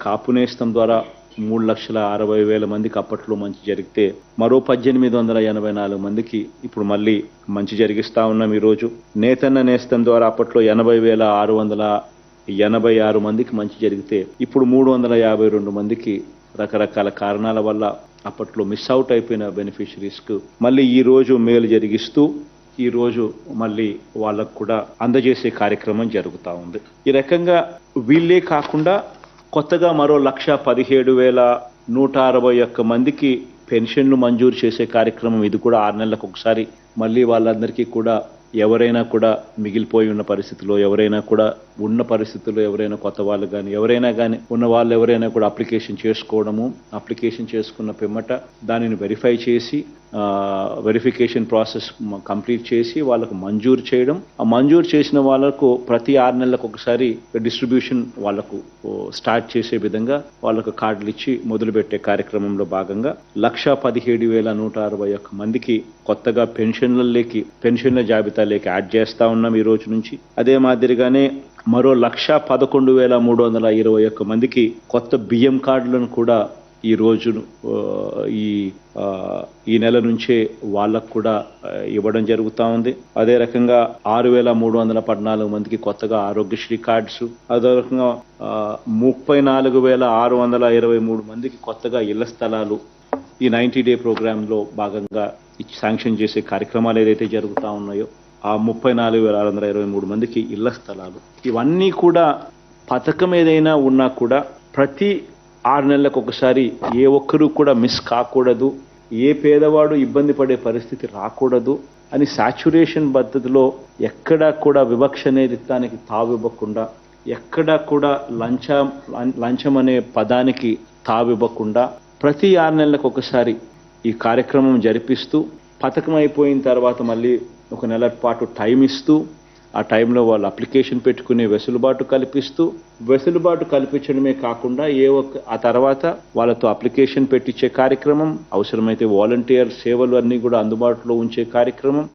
కాపు నేస్తం ద్వారా మూడు లక్షల అరవై వేల మందికి అప్పట్లో మంచి జరిగితే మరో పద్దెనిమిది వందల ఎనభై నాలుగు మందికి ఇప్పుడు మళ్ళీ మంచి జరిగిస్తా ఉన్నాం ఈరోజు. నేతన్న నేస్తం ద్వారా అప్పట్లో ఎనభై వేల ఆరు వందల ఎనభై ఆరు మందికి మంచి జరిగితే ఇప్పుడు మూడు వందల యాభై రెండు మందికి రకరకాల కారణాల వల్ల అప్పట్లో మిస్ అవుట్ అయిపోయిన బెనిఫిషరీస్కు మళ్ళీ ఈ రోజు మేలు జరిగిస్తూ ఈ రోజు మళ్ళీ వాళ్ళకు కూడా అందజేసే కార్యక్రమం జరుగుతూ ఉంది. ఈ రకంగా వీళ్ళే కాకుండా కొత్తగా మరో లక్ష పదిహేడు వేల నూట అరవై ఒక్క మందికి పెన్షన్లు మంజూరు చేసే కార్యక్రమం ఇది కూడా ఆరు నెలలకు ఒకసారి. మళ్ళీ వాళ్ళందరికీ కూడా ఎవరైనా కూడా మిగిలిపోయి ఉన్న పరిస్థితిలో ఎవరైనా కూడా ఉన్న పరిస్థితుల్లో ఎవరైనా కొత్త వాళ్ళు కానీ ఎవరైనా కానీ ఉన్న వాళ్ళు ఎవరైనా కూడా అప్లికేషన్ చేసుకోవడము అప్లికేషన్ చేసుకున్న పిమ్మట దానిని వెరిఫై చేసి వెరిఫికేషన్ ప్రాసెస్ కంప్లీట్ చేసి వాళ్ళకు మంజూరు చేయడం. ఆ మంజూరు చేసిన వాళ్ళకు ప్రతి ఆరు నెలలకు ఒకసారి డిస్ట్రిబ్యూషన్ వాళ్ళకు స్టార్ట్ చేసే విధంగా వాళ్ళకు కార్డులు ఇచ్చి మొదలుపెట్టే కార్యక్రమంలో భాగంగా లక్ష పదిహేడు వేల నూట అరవై ఒక్క మందికి కొత్తగా పెన్షన్లలోకి పెన్షన్ల జాబితా లేక యాడ్ చేస్తూ ఉన్నాం ఈ రోజు నుంచి. అదే మాదిరిగానే మరో లక్ష పదకొండు వేల మూడు వందల ఇరవై ఒక్క మందికి కొత్త బియ్యం కార్డులను కూడా ఈ రోజు ఈ ఈ నెల నుంచే వాళ్ళకు కూడా ఇవ్వడం జరుగుతూ ఉంది. అదే రకంగా ఆరు వేల మూడు వందల పద్నాలుగు మందికి కొత్తగా ఆరోగ్యశ్రీ కార్డ్స్ అదే రకంగా ముప్పై నాలుగు వేల ఆరు వందల ఇరవై మూడు మందికి కొత్తగా ఇళ్ళ స్థలాలు ఈ నైంటీ డే ప్రోగ్రాంలో భాగంగా శాంక్షన్ చేసే కార్యక్రమాలు ఏదైతే జరుగుతూ ఉన్నాయో ఆ ముప్పై నాలుగు వేల ఆరు వందల ఇరవై మూడు మందికి ఇళ్ళ స్థలాలు. ఇవన్నీ కూడా పథకం ఏదైనా ఉన్నా కూడా ప్రతి ఆరు నెలలకు ఒకసారి ఏ ఒక్కరూ కూడా మిస్ కాకూడదు. ఏ పేదవాడు ఇబ్బంది పడే పరిస్థితి రాకూడదు అని సాచురేషన్ పద్ధతిలో ఎక్కడా కూడా వివక్ష అనేది దానికి తావివ్వకుండా ఎక్కడా కూడా లంచం లంచం అనే పదానికి తావివ్వకుండా ప్రతి ఆరు నెలలకు ఒకసారి ఈ కార్యక్రమం జరిపిస్తూ పథకం అయిపోయిన తర్వాత మళ్ళీ ఒక నెల పాటు టైం ఇస్తూ ఆ టైంలో వాళ్ళు అప్లికేషన్ పెట్టుకునే వెసులుబాటు కల్పిస్తూ వెసులుబాటు కల్పించడమే కాకుండా ఏ ఒక్క ఆ తర్వాత వాళ్ళతో అప్లికేషన్ పెట్టించే కార్యక్రమం అవసరమైతే వాలంటీర్ సేవలు అన్నీ కూడా అందుబాటులో ఉంచే కార్యక్రమం